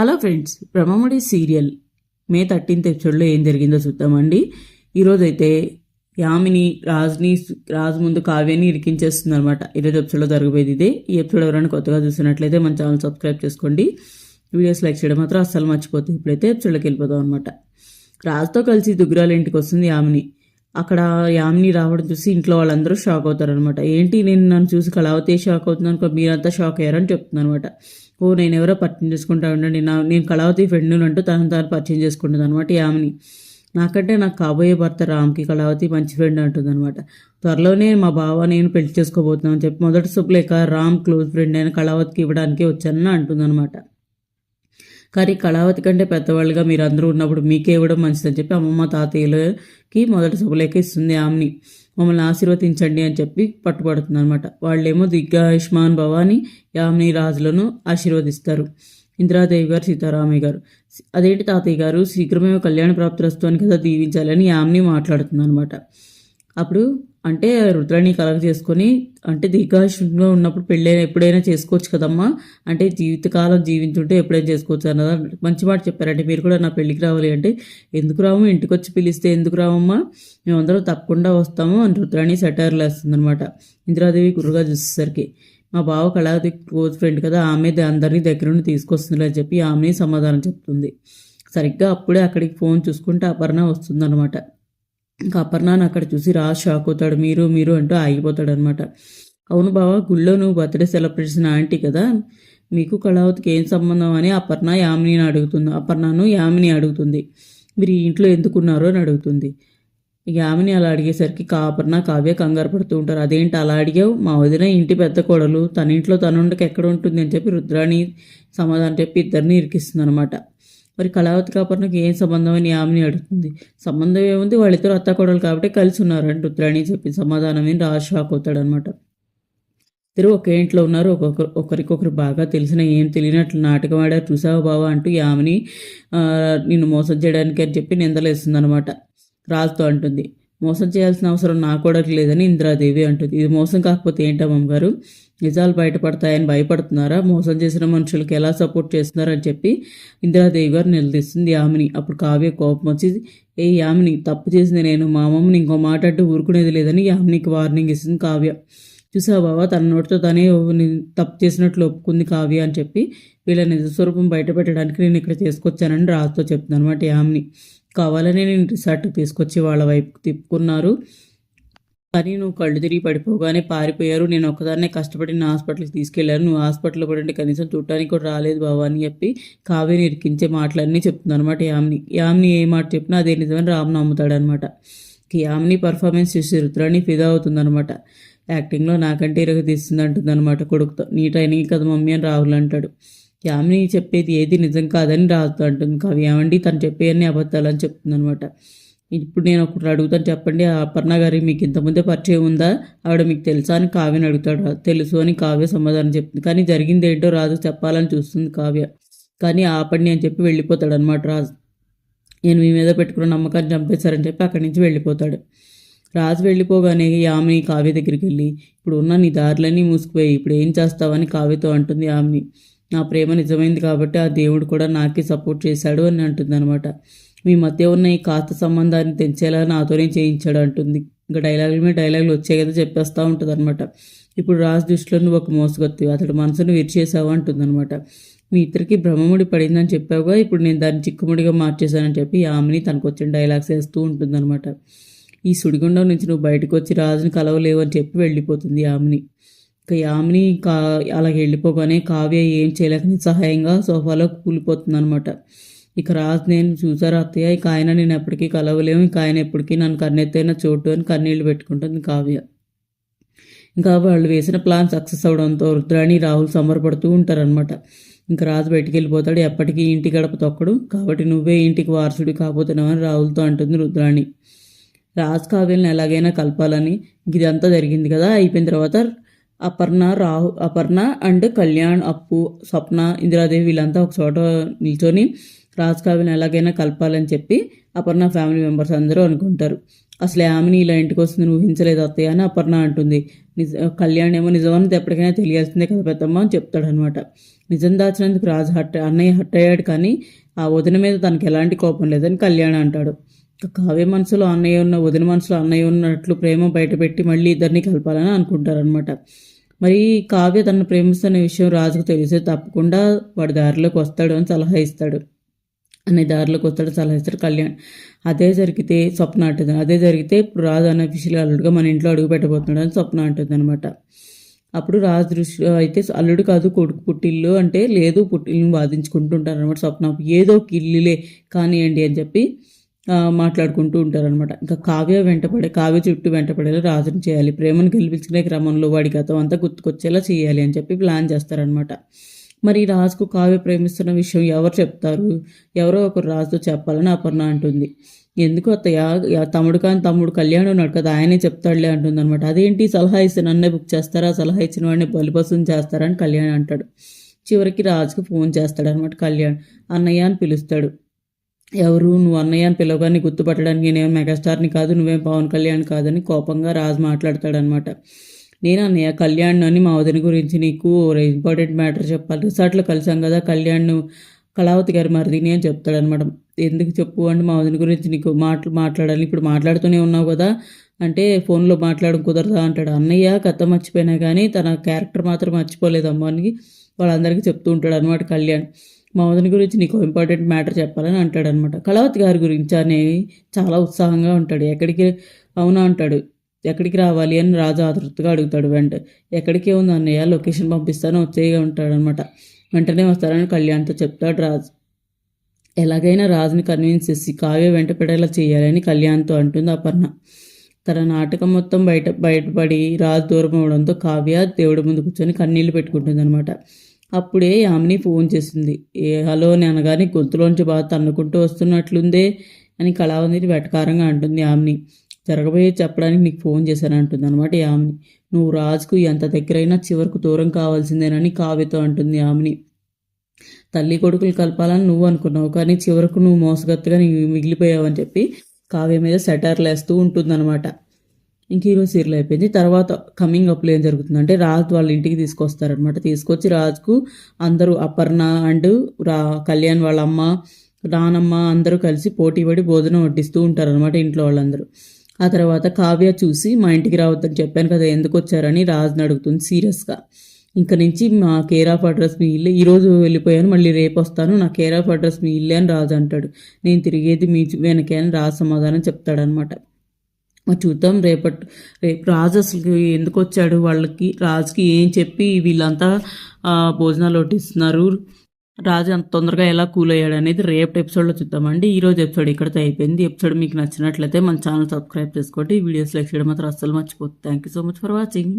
Hello friends Brahmamudi serial May thirteenth ఎపిసోడ్లో ఏం జరిగిందో చూద్దామండి. ఈరోజైతే యామిని రాజుని రాజు ముందు కావ్యాన్ని ఇరికించేస్తుంది అనమాట ఈరోజు ఎపిసోడ్లో జరగబోయేది ఇదే. ఈ ఎపిసోడ్ ఎవరైనా కొత్తగా చూసినట్లయితే మన ఛానల్ సబ్స్క్రైబ్ చేసుకోండి. వీడియోస్ లైక్ చేయడం మాత్రం అస్సలు మర్చిపోతుంది ఇప్పుడైతే ఎపిసోడ్లోకి వెళ్ళిపోదాం అనమాట రాజుతో కలిసి దుగ్గురాల ఇంటికి వస్తుంది యామిని. అక్కడ యామిని రావడం చూసి ఇంట్లో వాళ్ళందరూ షాక్ అవుతారనమాట ఏంటి నేను నన్ను చూసి కళావతి షాక్ అవుతుంది అనుకో మీరంతా షాక్ అయ్యారని చెప్తున్నాను అనమాట ఓ నేను ఎవరో పరిచయం చేసుకుంటా ఉండండి. నా నేను కళావతి ఫ్రెండ్ అంటూ తను తాను పరిచయం చేసుకుంటుంది అనమాట యామిని నాకంటే నాకు కాబోయే భర్త రామ్కి కళావతి మంచి ఫ్రెండ్ అంటుంది అనమాట త్వరలోనే మా బావ నేను పెళ్ళి చేసుకోబోతున్నాను అని చెప్పి మొదటి సుప్లేక రామ్ క్లోజ్ ఫ్రెండ్ అయిన కళావతికి ఇవ్వడానికి వచ్చానని అంటుంది అనమాట కానీ కళావతి కంటే పెద్దవాళ్ళుగా మీరు అందరూ ఉన్నప్పుడు మీకే ఇవ్వడం మంచిదని చెప్పి అమ్మమ్మ తాతయ్యలకి మొదటి శుభలేఖ ఇస్తుంది ఆమెని. మమ్మల్ని ఆశీర్వదించండి అని చెప్పి పట్టుబడుతుంది అనమాట వాళ్ళేమో దిగ్గాయుష్మాన్ భవాని యామిని రాజులను ఆశీర్వదిస్తారు. ఇందిరాదేవి గారు సీతారామయ్య గారు. అదేంటి తాతయ్య గారు? శీఘ్రమే కళ్యాణ ప్రాప్తి అని కదా దీవించాలని యామిని మాట్లాడుతుంది అనమాట అప్పుడు అంటే రుద్రాన్ని కలర్ చేసుకొని అంటే దీర్ఘాయుషంగా ఉన్నప్పుడు పెళ్ళైనా ఎప్పుడైనా చేసుకోవచ్చు కదమ్మా. అంటే జీవితకాలం జీవించుంటే ఎప్పుడైనా చేసుకోవచ్చు అన్నదా. మంచి మాట చెప్పారంటే మీరు కూడా నా పెళ్ళికి రావాలి అంటే ఎందుకు రాము ఇంటికి వచ్చి పిలిస్తే ఎందుకు రావమ్మా? మేమందరం తప్పకుండా వస్తాము అని రుద్రాణి సెటైర్లు వేస్తుంది అనమాట ఇందిరాదేవి గురుగా చూసేసరికి మా బావ కళావతి క్లోజ్ ఫ్రెండ్ కదా ఆమె అందరినీ దగ్గర నుండి తీసుకొస్తుంది అని చెప్పి ఆమె సమాధానం చెప్తుంది. సరిగ్గా అప్పుడే అక్కడికి ఫోన్ చూసుకుంటే అపర్ణ వస్తుందన్నమాట. ఇంకా అపర్ణాన్ని అక్కడ చూసి రా షాక్ అవుతాడు. మీరు మీరు అంటూ ఆగిపోతాడు అనమాట అవును బావా గుళ్ళో నువ్వు బర్త్డే సెలబ్రేషన్ ఆంటీ కదా? మీకు కళావతికి ఏం సంబంధం అని అపర్ణ యామిని అడుగుతుంది. అపర్ణను యామిని అడుగుతుంది. మీరు ఈ ఇంట్లో ఎందుకున్నారో అని అడుగుతుంది. యామిని అలా అడిగేసరికి కాపర్ణ కావ్య కంగారు పడుతూ ఉంటారు. అదేంటి అలా అడిగావు? మా వదిన ఇంటి పెద్ద కోడలు. తన ఇంట్లో తనుండకి ఎక్కడ ఉంటుంది? అని చెప్పి రుద్రాణి సమాధానం చెప్పి ఇద్దరిని ఇరికిస్తుంది అనమాట మరి కళావతి కాపర్నకు ఏం సంబంధం అని ఆమెని అడుగుతుంది. సంబంధం ఏముంది? వాళ్ళిద్దరు అత్తకోడలు కాబట్టి కలిసి ఉన్నారంట రుద్రాణి చెప్పి సమాధానం అని రాజు షాక్ అవుతాడనమాట ఇద్దరు ఒకే ఇంట్లో ఉన్నారు. ఒక్కొక్కరు ఒకరికొకరు బాగా తెలిసిన ఏం తెలియనట్లు నాటకం ఆడారు. చూసావు బావా అంటూ యామిని నిన్ను మోసం చేయడానికి అని చెప్పి నిందలేస్తుంది అనమాట రాజుతో అంటుంది మోసం చేయాల్సిన అవసరం నా కూడా లేదని ఇందిరాదేవి అంటుంది. ఇది మోసం కాకపోతే ఏంటమ్మమ్మ గారు నిజాలు బయటపడతాయని భయపడుతున్నారా? మోసం చేసిన మనుషులకు ఎలా సపోర్ట్ చేస్తున్నారని చెప్పి ఇందిరాదేవి గారు నిలదీస్తుంది యామిని. అప్పుడు కావ్య కోపం వచ్చి ఏ యామిని తప్పు చేసింది నేను. మా అమ్మమ్మని ఇంకో మాట అంటూ ఊరుకునేది లేదని యామినికి వార్నింగ్ ఇస్తుంది కావ్య. చూసా బాబా తన నోటితో తనే తప్పు చేసినట్లు ఒప్పుకుంది కావ్య అని చెప్పి వీళ్ళ నిజస్వరూపం బయటపెట్టడానికి నేను ఇక్కడ తీసుకొచ్చానని రాజుతో చెప్తుంది అనమాట యామిని. కావాలని నేను రిసార్ట్ తీసుకొచ్చి వాళ్ళ వైపు తిప్పుకున్నారు. కానీ నువ్వు కళ్ళు తిరిగి పడిపోగానే పారిపోయారు. నేను ఒక్కదాన్నే కష్టపడి నా హాస్పిటల్కి తీసుకెళ్ళాను నువ్వు హాస్పిటల్లో పడంటే కనీసం చూడటానికి కూడా రాలేదు బాబా అని చెప్పి కావ్యని ఇరికించే మాటలన్నీ చెప్తుంది అనమాట యామిని. యామిని ఏ మాట చెప్పినా అదే నిజమని రామ్ నమ్ముతాడనమాట యామిని పర్ఫార్మెన్స్ చూసి రుద్రాన్ని ఫిదా అవుతుందనమాట యాక్టింగ్లో నాకంటే ఇరగ తీస్తుంది అంటుంది అనమాట కొడుకుతో. నీ ట్రైనింగ్ కదా మమ్మీ అని రాహుల్ అంటాడు. యామిని చెప్పేది ఏది నిజం కాదని రాదు అంటుంది కావ్య. ఏమండి? తను చెప్పేవన్నీ అబద్ధాలని చెప్తుంది అనమాట ఇప్పుడు నేను ఒకటి అడుగుతాను చెప్పండి. ఆ అపర్ణ గారి మీకు ఇంతకుముందే పరిచయం ఉందా? ఆవిడ మీకు తెలుసా అని కావ్యని అడుగుతాడు. తెలుసు అని కావ్య సమాధానం చెప్తుంది. కానీ జరిగింది ఏంటో రాజు చెప్పాలని చూస్తుంది కావ్య. కానీ ఆపండి అని చెప్పి వెళ్ళిపోతాడు అనమాట రాజు. నేను మీ మీద పెట్టుకున్న నమ్మకాన్ని చంపేశారని చెప్పి అక్కడి నుంచి వెళ్ళిపోతాడు. రాజు వెళ్ళిపోగానే యామిని కావ్య దగ్గరికి వెళ్ళి ఇప్పుడు ఉన్న నీ దారులన్నీ మూసుకుపోయి ఇప్పుడు ఏం చేస్తావని కావ్యతో అంటుంది ఆమెని. నా ప్రేమ నిజమైంది కాబట్టి ఆ దేవుడు కూడా నాకే సపోర్ట్ చేశాడు అని అంటుంది అనమాట మీ మధ్య ఉన్న ఈ కాస్త సంబంధాన్ని తెంచేలా నాతోనే చేయించాడు అంటుంది. ఇంకా డైలాగుల మీద డైలాగులు వచ్చే కదా చెప్పేస్తూ ఉంటుంది అనమాట ఇప్పుడు రాజు దృష్టిలో నువ్వు ఒక మోసగొత్తి అతడు మనసును విరిచేసావు అంటుంది అనమాట మీ ఇద్దరికి బ్రహ్మముడి పడిందని చెప్పావుగా ఇప్పుడు నేను దాన్ని చిక్కుముడిగా మార్చేశానని చెప్పి ఆమెని తనకు వచ్చిన డైలాగ్స్ వేస్తూ ఉంటుందన్నమాట. ఈ సుడిగుండం నుంచి నువ్వు బయటకు వచ్చి రాజుని కలవలేవు అని చెప్పి వెళ్ళిపోతుంది ఆమెని. ఇంకా యామిని కా అలాగే వెళ్ళిపోగానే కావ్య ఏం చేయలేక నిస్సహాయంగా సోఫాలో కూలిపోతుంది అనమాట ఇక రాజు నేను చూసారు అత్తయ్య? ఇక ఆయన నేను ఎప్పటికీ కలవలేము. ఇక ఆయన ఎప్పటికీ నన్ను కన్నెత్తైన చోటు అని కన్నీళ్ళు పెట్టుకుంటుంది కావ్య. ఇంకా వాళ్ళు వేసిన ప్లాన్ సక్సెస్ అవడంతో రుద్రాణి రాహుల్ సంబరపడుతూ ఉంటారనమాట ఇంకా రాజు బయటికి వెళ్ళిపోతాడు. ఎప్పటికీ ఇంటి గడప తొక్కడు. కాబట్టి నువ్వే ఇంటికి వారసుడి కాకపోతున్నావని రాహుల్తో అంటుంది రుద్రాణి. రాజు కావ్యలను ఎలాగైనా కలపాలని. ఇదంతా జరిగింది కదా. అయిపోయిన తర్వాత అపర్ణ రాహు అపర్ణ అండ్ కళ్యాణ్ అప్పు స్వప్న ఇందిరాదేవి వీళ్ళంతా ఒక చోట నిల్చొని రాజ్ ఎలాగైనా కలపాలని చెప్పి అపర్ణ ఫ్యామిలీ మెంబర్స్ అందరూ అనుకుంటారు. అసలు ఆమెని ఇలా ఇంటికి వస్తుంది ఊహించలేదు అత్తయ్య అని అపర్ణ అంటుంది. నిజ కళ్యాణ్ ఏమో నిజమన్నది ఎప్పటికైనా తెలియాల్సిందే కదా పెద్దమ్మ అని చెప్తాడనమాట నిజం దాచినందుకు రాజు హట్ అన్నయ్య హట్ అయ్యాడు కానీ ఆ వదిన మీద తనకి ఎలాంటి కోపం లేదని కళ్యాణ్ అంటాడు. కావ్య మనసులో అన్నయ్య ఉన్న వదిన మనసులో అన్నయ్య ఉన్నట్లు ప్రేమ బయటపెట్టి మళ్ళీ ఇద్దరిని కలపాలని అనుకుంటారనమాట మరి కావ్య తనను ప్రేమిస్తున్న విషయం రాజుకు తెలిసే తప్పకుండా వాడి దారిలోకి వస్తాడు అని సలహా ఇస్తాడు. అనే దారిలోకి వస్తాడు సలహా కళ్యాణ్. అదే జరిగితే స్వప్న అంటుంది. అదే జరిగితే ఇప్పుడు రాజు అనే అఫీషియల్ అల్లుడుగా మన ఇంట్లో అడుగు పెట్టబోతున్నాడు అని స్వప్న అంటుంది అనమాట అప్పుడు రాజు దృష్టి అయితే అల్లుడు కాదు కొడుకు పుట్టిల్లు అంటే లేదు పుట్టిల్ని వాదించుకుంటుంటారు అనమాట స్వప్న ఏదో ఒక ఇల్లులే కానివ్వండి అని చెప్పి మాట్లాడుకుంటూ మాట్లాడుకుంటూ ఉంటారనమాట ఇంకా కావ్య వెంటపడే కావ్య చుట్టూ వెంటపడేలా రాజుని చేయాలి. ప్రేమను గెలిపించుకునే క్రమంలో వాడి గతం అంతా గుర్తుకొచ్చేలా చేయాలి అని చెప్పి ప్లాన్ చేస్తారనమాట మరి రాజుకు కావ్య ప్రేమిస్తున్న విషయం ఎవరు చెప్తారు? ఎవరో ఒకరు రాజుతో చెప్పాలని అపర్ణ అంటుంది. ఎందుకు అత్తయ్య? తమ్ముడు కానీ తమ్ముడు కళ్యాణ్ ఉన్నాడు కదా ఆయనే చెప్తాడులే అంటుంది అనమాట అదేంటి? సలహా ఇస్తే నన్నే బుక్ చేస్తారా? సలహా ఇచ్చిన వాడిని బలిపసం చేస్తారా అని కళ్యాణ్ అంటాడు. చివరికి రాజుకు ఫోన్ చేస్తాడనమాట కళ్యాణ్. అన్నయ్య అని పిలుస్తాడు. ఎవరు? నువ్వు అన్నయ్య అని పిలవగానే గుర్తుపట్టడానికి నేనేం మెగాస్టార్ని కాదు నువ్వేం పవన్ కళ్యాణ్ కాదని కోపంగా రాజు మాట్లాడతాడనమాట నేను అన్నయ్య? కళ్యాణ్ అని మా వదిన గురించి నీకు ఇంపార్టెంట్ మ్యాటర్ చెప్పాలి. రిసార్ట్లో కలిసాం కదా కళ్యాణ్ కళావతి గారి మరిదిని అని చెప్తాడనమాట ఎందుకు చెప్పు అంటే మా వదిన గురించి నీకు మాటలు మాట్లాడాలి. ఇప్పుడు మాట్లాడుతూనే ఉన్నావు కదా అంటే ఫోన్లో మాట్లాడడం కుదరదా అంటాడు. అన్నయ్య కథ మర్చిపోయినా కానీ తన క్యారెక్టర్ మాత్రం మర్చిపోలేదు అని వాళ్ళందరికీ చెప్తూ ఉంటాడు అనమాట కళ్యాణ్. మా వదిన గురించి నీకు ఇంపార్టెంట్ మ్యాటర్ చెప్పాలని అంటాడు అనమాట కళావతి గారి గురించి అని చాలా ఉత్సాహంగా ఉంటాడు. ఎక్కడికి? అవునా అంటాడు. ఎక్కడికి రావాలి అని రాజు ఆతృతగా అడుగుతాడు వెంట. ఎక్కడికే ఉంది అన్నయ్య? లొకేషన్ పంపిస్తాను వచ్చేగా ఉంటాడనమాట వెంటనే వస్తారని కళ్యాణ్తో చెప్తాడు రాజు. ఎలాగైనా రాజుని కన్విన్స్ చేసి కావ్య వెంట పెడేలా చేయాలని కళ్యాణ్తో అంటుంది అపర్ణ. తన నాటకం మొత్తం బయట బయటపడి రాజు దూరం అవడంతో కావ్య దేవుడి ముందు కూర్చొని కన్నీళ్ళు పెట్టుకుంటుంది అనమాట అప్పుడే యామిని ఫోన్ చేసింది. ఏ హలో అని అనగానే గొంతులోంచి బాగా తన్నుకుంటూ వస్తున్నట్లుందే అని కళావంతిని వెటకారంగా అంటుంది యామిని. జరగబోయే చెప్పడానికి నీకు ఫోన్ చేశానంటుంది అనమాట యామిని నువ్వు రాజుకు ఎంత దగ్గరైనా చివరకు దూరం కావాల్సిందేనని కావ్యతో అంటుంది యామిని తల్లి కొడుకులు కలపాలని నువ్వు అనుకున్నావు కానీ చివరకు నువ్వు మోసగత్తుగా నీవు మిగిలిపోయావని చెప్పి కావ్య మీద సెటార్లు వేస్తూ ఉంటుందన్నమాట. ఇంక ఈరోజు సీరియల్ అయిపోయింది. తర్వాత కమింగ్ అప్లో ఏం జరుగుతుందంటే రాజు వాళ్ళ ఇంటికి తీసుకొస్తారనమాట తీసుకొచ్చి రాజుకు అందరూ అపర్ణ అండ్ రా కళ్యాణ్ వాళ్ళ అమ్మ నానమ్మ అందరూ కలిసి పోటీ పడి భోజనం వడ్డిస్తూ ఉంటారనమాట ఇంట్లో వాళ్ళందరూ. ఆ తర్వాత కావ్య చూసి మా ఇంటికి రావద్దని చెప్పాను కదా ఎందుకు వచ్చారని రాజుని అడుగుతుంది సీరియస్గా. ఇంక నుంచి మా కేర్ ఆఫ్ అడ్రస్ మీ ఇల్లే ఈరోజు వెళ్ళిపోయాను మళ్ళీ రేపు వస్తాను నా కేర్ ఆఫ్ అడ్రస్ మీ ఇల్లే అని రాజు అంటాడు. నేను తిరిగేది మీ వెనకే అని రాజు సమాధానం చెప్తాడనమాట. మరి చూద్దాం రేపటి రేపు రాజు అసలు ఎందుకు వచ్చాడు వాళ్ళకి రాజుకి ఏం చెప్పి వీళ్ళంతా భోజనాలు వడ్డిస్తున్నారు రాజు అంత తొందరగా ఎలా కూల్ అయ్యాడు అనేది రేపు ఎపిసోడ్లో చూద్దామండి. ఈ రోజు ఎపిసోడ్ ఇక్కడితో అయిపోయింది. ఎపిసోడ్ మీకు నచ్చినట్లయితే మన ఛానల్ సబ్స్క్రైబ్ చేసుకోండి. వీడియోస్ లైక్ చేయడం మాత్రం అస్సలు మర్చిపోతుంది thank you so much for watching